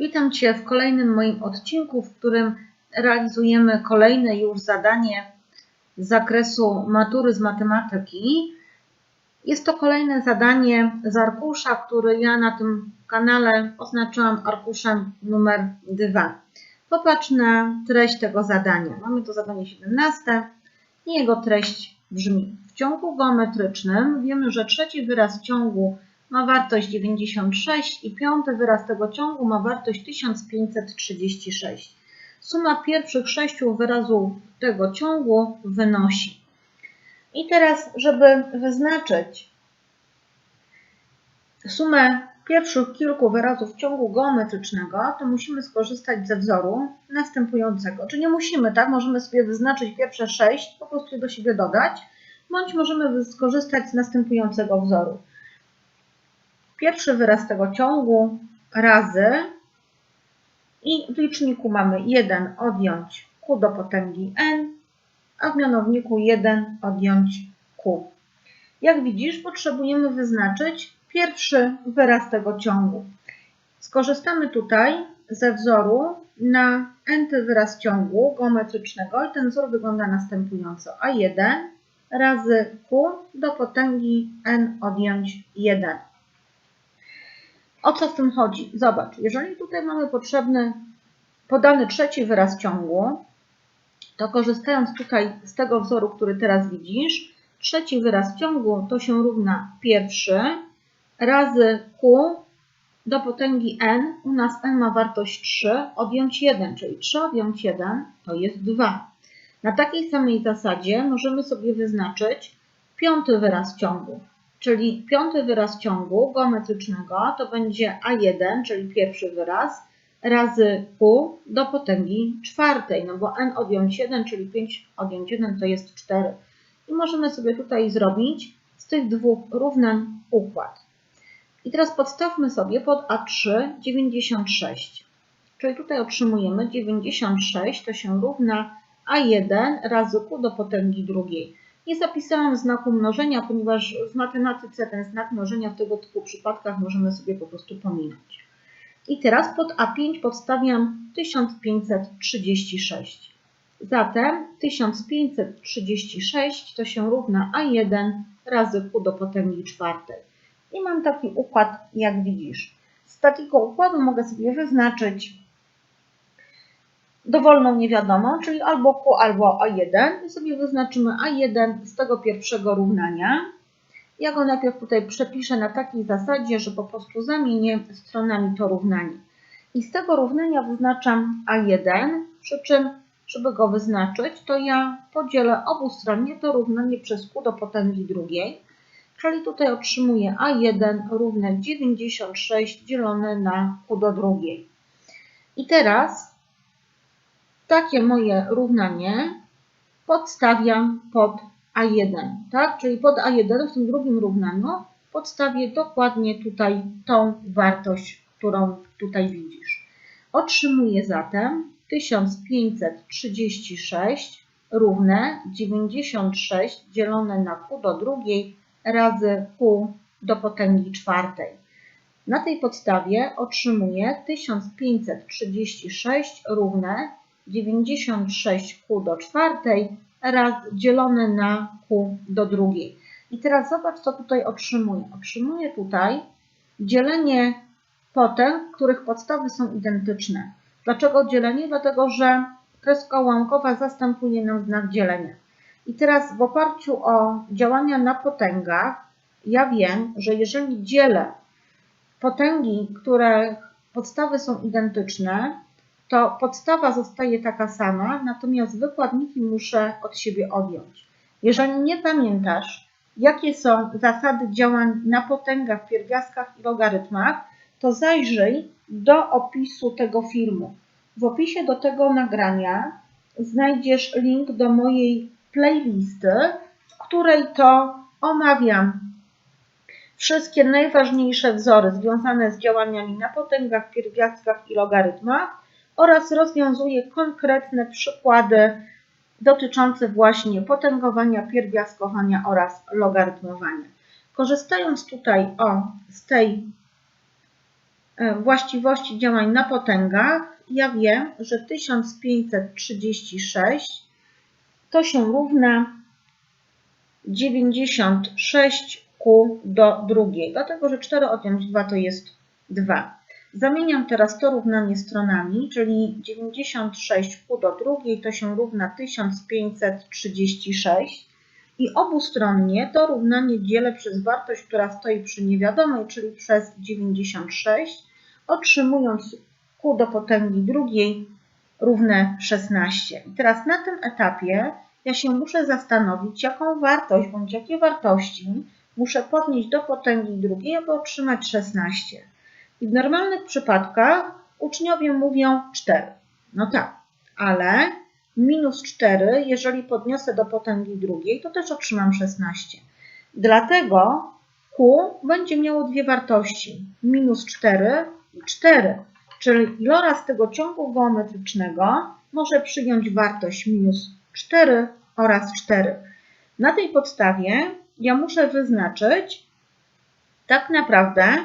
Witam Cię w kolejnym moim odcinku, w którym realizujemy kolejne już zadanie z zakresu matury z matematyki. Jest to kolejne zadanie z arkusza, który ja na tym kanale oznaczyłam arkuszem numer 2. Popatrz na treść tego zadania. Mamy to zadanie 17 i jego treść brzmi. W ciągu geometrycznym wiemy, że trzeci wyraz ciągu ma wartość 96 i piąty wyraz tego ciągu ma wartość 1536. Suma pierwszych sześciu wyrazów tego ciągu wynosi. I teraz, żeby wyznaczyć sumę pierwszych kilku wyrazów ciągu geometrycznego, to musimy skorzystać ze wzoru następującego. Czy nie musimy, tak? Możemy sobie wyznaczyć pierwsze sześć, po prostu je do siebie dodać, bądź możemy skorzystać z następującego wzoru. Pierwszy wyraz tego ciągu razy i w liczniku mamy 1 odjąć q do potęgi n, a w mianowniku 1 odjąć q. Jak widzisz, potrzebujemy wyznaczyć pierwszy wyraz tego ciągu. Skorzystamy tutaj ze wzoru na n wyraz ciągu geometrycznego i ten wzór wygląda następująco. A1 razy q do potęgi n odjąć 1. O co w tym chodzi? Zobacz, jeżeli tutaj mamy potrzebny, podany trzeci wyraz ciągu, to korzystając tutaj z tego wzoru, który teraz widzisz, trzeci wyraz ciągu to się równa pierwszy razy q do potęgi n, u nas n ma wartość 3, odjąć 1, czyli 3 odjąć 1 to jest 2. Na takiej samej zasadzie możemy sobie wyznaczyć piąty wyraz ciągu. Czyli piąty wyraz ciągu geometrycznego to będzie A1, czyli pierwszy wyraz, razy Q do potęgi czwartej, no bo n odjąć 1, czyli 5 odjąć 1 to jest 4. I możemy sobie tutaj zrobić z tych dwóch równań układ. I teraz podstawmy sobie pod A3 96. Czyli tutaj otrzymujemy 96 to się równa A1 razy Q do potęgi drugiej. Nie zapisałam znaku mnożenia, ponieważ w matematyce ten znak mnożenia w tego typu przypadkach możemy sobie po prostu pominąć. I teraz pod A5 podstawiam 1536. Zatem 1536 to się równa A1 razy Q do potęgi czwartej. I mam taki układ, jak widzisz. Z takiego układu mogę sobie wyznaczyć dowolną niewiadomą, czyli albo Q, albo A1. I sobie wyznaczymy A1 z tego pierwszego równania. Ja go najpierw tutaj przepiszę na takiej zasadzie, że po prostu zamienię stronami to równanie. I z tego równania wyznaczam A1, przy czym, żeby go wyznaczyć, to ja podzielę obustronnie to równanie przez Q do potęgi drugiej. Czyli tutaj otrzymuję A1 równe 96 dzielone na Q do drugiej. I teraz takie moje równanie podstawiam pod A1, tak? Czyli pod A1 w tym drugim równaniu podstawię dokładnie tutaj tą wartość, którą tutaj widzisz. Otrzymuję zatem 1536 równe 96 dzielone na q do drugiej razy q do potęgi czwartej. Na tej podstawie otrzymuję 1536 równe 96q do czwartej raz dzielone na q do drugiej. I teraz zobacz, co tutaj otrzymuję. Otrzymuję tutaj dzielenie potęg, których podstawy są identyczne. Dlaczego dzielenie? Dlatego, że kreska ułamkowa zastępuje nam znak dzielenia. I teraz w oparciu o działania na potęgach, ja wiem, że jeżeli dzielę potęgi, których podstawy są identyczne, to podstawa zostaje taka sama, natomiast wykładniki muszę od siebie odjąć. Jeżeli nie pamiętasz, jakie są zasady działań na potęgach, pierwiastkach i logarytmach, to zajrzyj do opisu tego filmu. W opisie do tego nagrania znajdziesz link do mojej playlisty, w której to omawiam wszystkie najważniejsze wzory związane z działaniami na potęgach, pierwiastkach i logarytmach oraz rozwiązuje konkretne przykłady dotyczące właśnie potęgowania, pierwiastkowania oraz logarytmowania. Korzystając tutaj o, z tej e, właściwości działań na potęgach, ja wiem, że 1536 to się równa 96 q do drugiej, dlatego że 4 odjąć 2 to jest 2. Zamieniam teraz to równanie stronami, czyli 96 q do drugiej to się równa 1536 i obustronnie to równanie dzielę przez wartość, która stoi przy niewiadomej, czyli przez 96, otrzymując q do potęgi drugiej równe 16. I teraz na tym etapie ja się muszę zastanowić, jaką wartość bądź jakie wartości muszę podnieść do potęgi drugiej, aby otrzymać 16. I w normalnych przypadkach uczniowie mówią 4. No tak, ale minus 4, jeżeli podniosę do potęgi drugiej, to też otrzymam 16. Dlatego Q będzie miało dwie wartości, minus 4 i 4, czyli iloraz tego ciągu geometrycznego może przyjąć wartość minus 4 oraz 4. Na tej podstawie ja muszę wyznaczyć tak naprawdę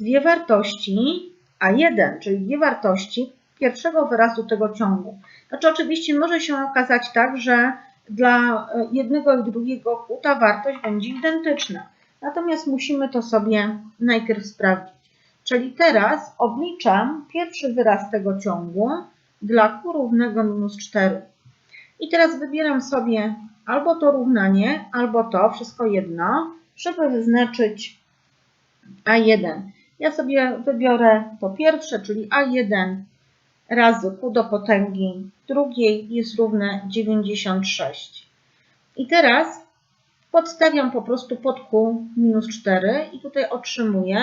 dwie wartości A1, czyli dwie wartości pierwszego wyrazu tego ciągu. Znaczy oczywiście może się okazać tak, że dla jednego i drugiego ta wartość będzie identyczna. Natomiast musimy to sobie najpierw sprawdzić. Czyli teraz obliczam pierwszy wyraz tego ciągu dla q równego minus 4. I teraz wybieram sobie albo to równanie, albo to, wszystko jedno, żeby wyznaczyć A1. Ja sobie wybiorę to pierwsze, czyli A1 razy q do potęgi drugiej jest równe 96. I teraz podstawiam po prostu pod q minus 4 i tutaj otrzymuję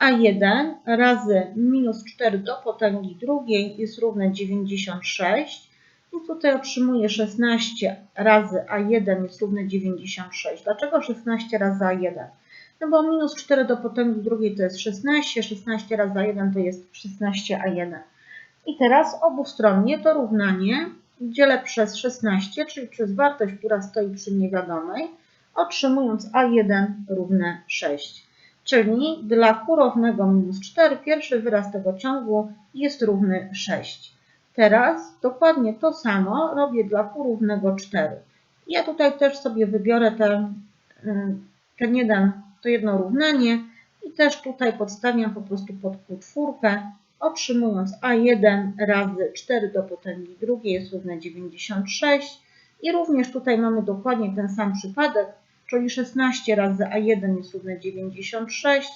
a1 razy minus 4 do potęgi drugiej jest równe 96. I tutaj otrzymuję 16 razy a1 jest równe 96. Dlaczego 16 razy a1? No bo minus 4 do potęgi drugiej to jest 16, 16 razy a1 to jest 16a1. I teraz obustronnie to równanie dzielę przez 16, czyli przez wartość, która stoi przy niewiadomej, otrzymując a1 równe 6. Czyli dla q równego minus 4 pierwszy wyraz tego ciągu jest równy 6. Teraz dokładnie to samo robię dla q równego 4. Ja tutaj też sobie wybiorę ten, ten jeden, to jedno równanie i też tutaj podstawiam po prostu pod czwórkę, otrzymując a1 razy 4 do potęgi drugiej jest równe 96 i również tutaj mamy dokładnie ten sam przypadek, czyli 16 razy a1 jest równe 96.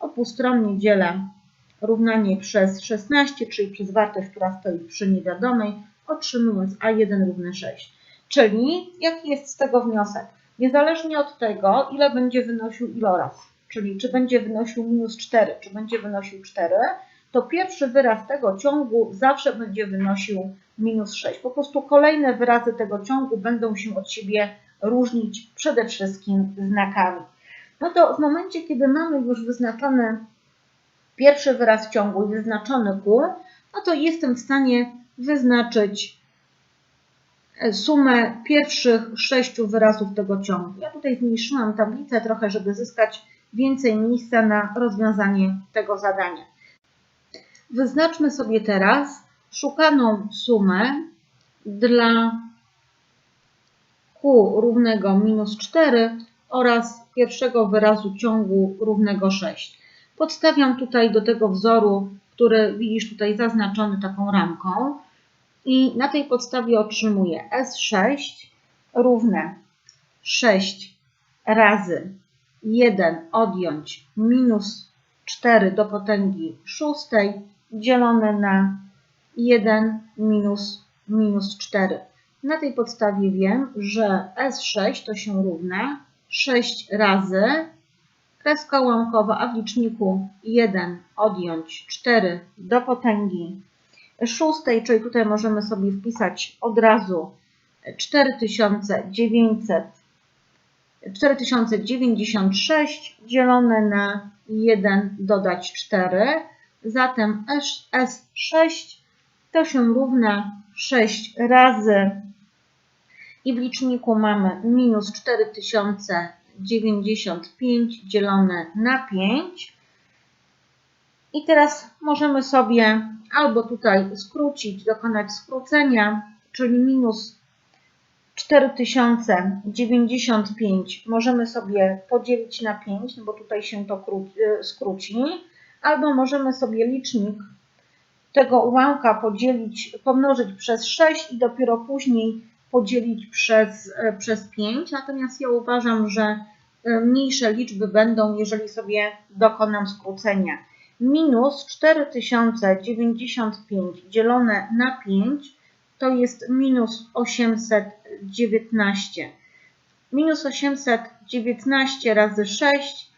Obustronnie dzielę równanie przez 16, czyli przez wartość, która stoi przy niewiadomej, otrzymując a1 równe 6. Czyli jaki jest z tego wniosek? Niezależnie od tego, ile będzie wynosił iloraz, czyli czy będzie wynosił minus 4, czy będzie wynosił 4, to pierwszy wyraz tego ciągu zawsze będzie wynosił minus 6. Po prostu kolejne wyrazy tego ciągu będą się od siebie różnić przede wszystkim znakami. No to w momencie, kiedy mamy już wyznaczony pierwszy wyraz ciągu i wyznaczony Q, no to jestem w stanie wyznaczyć sumę pierwszych sześciu wyrazów tego ciągu. Ja tutaj zmniejszyłam tablicę trochę, żeby zyskać więcej miejsca na rozwiązanie tego zadania. Wyznaczmy sobie teraz szukaną sumę dla q równego minus 4 oraz pierwszego wyrazu ciągu równego 6. Podstawiam tutaj do tego wzoru, który widzisz tutaj zaznaczony taką ramką i na tej podstawie otrzymuję S6 równe 6 razy 1 odjąć minus 4 do potęgi 6 dzielone na 1 minus minus 4. Na tej podstawie wiem, że S6 to się równa 6 razy kreska ułamkowa, a w liczniku 1 odjąć 4 do potęgi 6, czyli tutaj możemy sobie wpisać od razu 4900 4096 dzielone na 1 dodać 4. Zatem S6 to się równa 6 razy i w liczniku mamy minus 4095 dzielone na 5. I teraz możemy sobie albo tutaj skrócić, dokonać skrócenia, czyli minus 4095 możemy sobie podzielić na 5, no bo tutaj się to y, skróci, albo możemy sobie licznik tego ułamka podzielić, pomnożyć przez 6 i dopiero później podzielić przez, e, przez 5. Natomiast ja uważam, że e, mniejsze liczby będą, jeżeli sobie dokonam skrócenia. Minus 4095 dzielone na 5 to jest minus 819. Minus 819 razy 6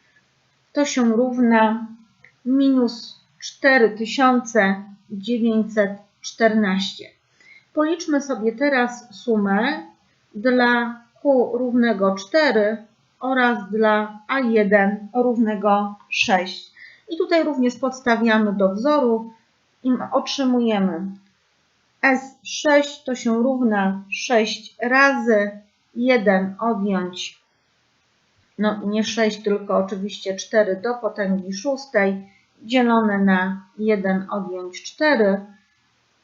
to się równa minus 4914. Policzmy sobie teraz sumę dla Q równego 4 oraz dla A1 równego 6. I tutaj również podstawiamy do wzoru i otrzymujemy S6 to się równa 6 razy 1 odjąć, no nie 6, tylko oczywiście 4 do potęgi szóstej dzielone na 1 odjąć 4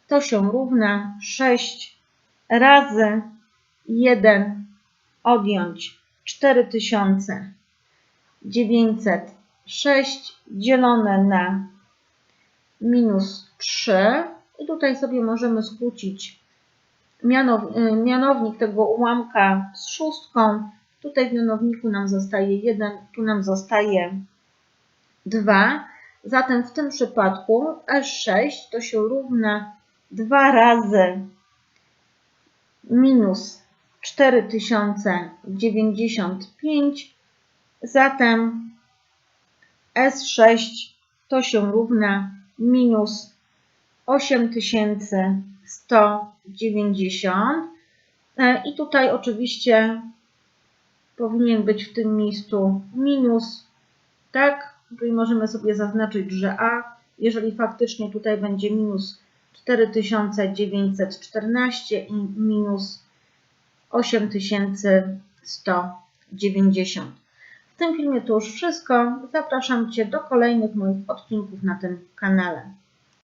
to się równa 6 razy 1 odjąć 4906 dzielone na minus 3 i tutaj sobie możemy skrócić y, mianownik tego ułamka z szóstką. Tutaj w mianowniku nam zostaje 1, tu nam zostaje 2. Zatem w tym przypadku S6 to się równa 2 razy minus 4095. Zatem S6 to się równa minus 8190. E, I tutaj oczywiście powinien być w tym miejscu minus, tak? Czyli możemy sobie zaznaczyć, że A, jeżeli faktycznie tutaj będzie minus 4914 i minus 8190. W tym filmie to już wszystko. Zapraszam Cię do kolejnych moich odcinków na tym kanale.